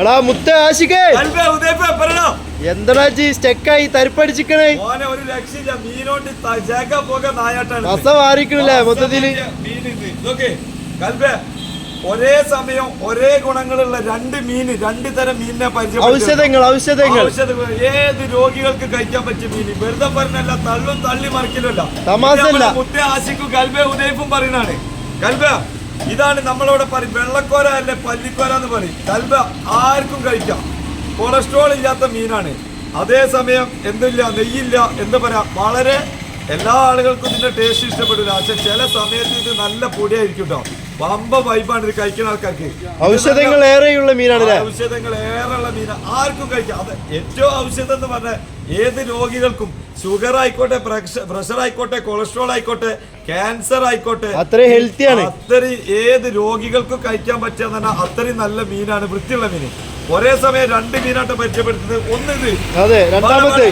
എടാ മുത്ത ആശിക്കേ. എന്താ ജി സ്റ്റെക്കായി തരിപ്പടിച്ചിക്കണേ മസ മാറിക്കണില്ലേ മൊത്തത്തിൽ? ഒരേ സമയം ഒരേ ഗുണങ്ങളുള്ള രണ്ട് മീൻ രണ്ട് തരം മീനിനെ പരിചയപ്പെടുത്തി ഔഷധങ്ങൾ ഔഷധങ്ങൾ. ഔഷധങ്ങൾ. ഏത് രോഗികൾക്ക് കഴിക്കാൻ പറ്റിയ മീൻ? വെറുതെ പറഞ്ഞല്ല തള്ളും തള്ളി മറിക്കലല്ല. മുത്തേ ആശിക്കും കൽബേ ഉദയപ്പും പറയുന്നതാണ്. കൽബ ഇതാണ് നമ്മളവിടെ പറയും വെള്ളക്കോര അല്ലെ പല്ലിക്കോര എന്ന് പറയും. കൽബ ആർക്കും കഴിക്കാം. കൊളസ്ട്രോൾ ഇല്ലാത്ത മീനാണ്. അതേസമയം എന്തില്ല നെയ്യില്ല എന്ന് പറയാം. വളരെ എല്ലാ ആളുകൾക്കും ഇതിന്റെ ടേസ്റ്റ് ഇഷ്ടപ്പെടില്ല. പക്ഷെ ചില സമയത്ത് ഇത് നല്ല പൊടിയായിരിക്കും കേട്ടോ വമ്പ വൈബാണ് ഇത് കഴിക്കുന്ന ആൾക്കാർക്ക്. ഔഷധങ്ങൾ ഏറെയുള്ള മീനാണ് ഔഷധങ്ങൾ ഏറെയുള്ള മീൻ ആർക്കും കഴിക്കാം. അത് ഏറ്റവും ഔഷധം എന്ന് പറഞ്ഞാൽ ഏത് രോഗികൾക്കും ഷുഗർ ആയിക്കോട്ടെ പ്രഷർ ആയിക്കോട്ടെ കൊളസ്ട്രോൾ ആയിക്കോട്ടെ ക്യാൻസർ ആയിക്കോട്ടെ അത്രയും ഹെൽത്തിയാണ് അത്രയും ഏത് രോഗികൾക്കും കഴിക്കാൻ പറ്റുക പറഞ്ഞാൽ അത്രയും നല്ല മീനാണ് വൃത്തിയുള്ള മീൻ ഒരേ സമയം രണ്ട് മീനായിട്ട് പരിചയപ്പെടുത്തുന്നത് ഒന്ന് ഇത് അതെ രണ്ടാമത്തെ.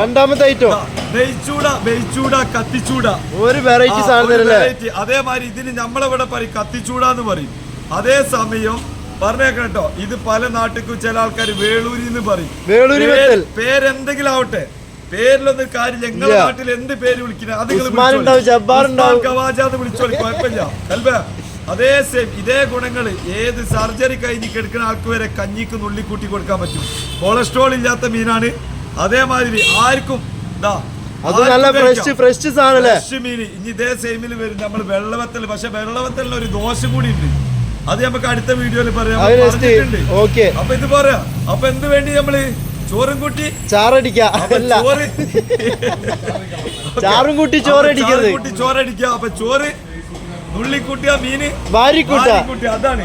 രണ്ടാമത്തെ ഐറ്റം നെയ്ച്ചൂട വെയ്ച്ചൂട കത്തിച്ചൂട. ഒരു വെറൈറ്റി സാധനം അതേമാതിരി ഇതിന് നമ്മളിവിടെ പറയും? കത്തിച്ചൂടാന്ന് പറയും. അതേ സമയം പറഞ്ഞേക്കണം കേട്ടോ. ഇത് പല നാട്ടിലും ചില ആൾക്കാർ വേളൂരി എന്ന് പറയും. വേളൂരി വെത്തൽ. പേരെന്തെങ്കിലും ആവട്ടെ. പേരിലൊന്നും കാര്യം ഞങ്ങളുടെ നാട്ടിൽ എന്ത് പേര് വിളിക്കുന്നത് അത് വിളിച്ചോളി. കുഴപ്പമില്ല. സെയിം ഇതേ ഗുണങ്ങൾ ഏത് സർജറി കഴിഞ്ഞ് കിടക്കുന്ന ആൾക്ക് വരെ കഞ്ഞിക്ക് നുള്ളിക്കൂട്ടി കൊടുക്കാൻ പറ്റും. കൊളസ്ട്രോൾ ഇല്ലാത്ത മീനാണ്. അതേമാതിരി ആർക്കും ഇതാ അത് നല്ല ഫ്രഷ് ഫ്രഷ് ഫ്രഷ് മീൻ ഇനി ഇതേ സെയിമിൽ വരും. നമ്മൾ വെള്ളവത്തൽ പക്ഷെ വെള്ളവത്തലിന് ഒരു ദോഷം കൂടി ഉണ്ട്. അത് നമുക്ക് അടുത്ത വീഡിയോയിൽ പറയാം. അപ്പൊ ഇത് പറയാം. അപ്പൊ എന്ത് വേണ്ടി നമ്മൾ ചോറും കൂട്ടി? ചോറ്. ചാറും കൂട്ടി ചോറടിക്കരുത്. ചാറും കൂട്ടി ചോറടിക്കുക അപ്പൊ ചോറ് നുള്ളിക്കൂട്ടിയ മീന് വാരിക്കൂട്ട അതാണ്.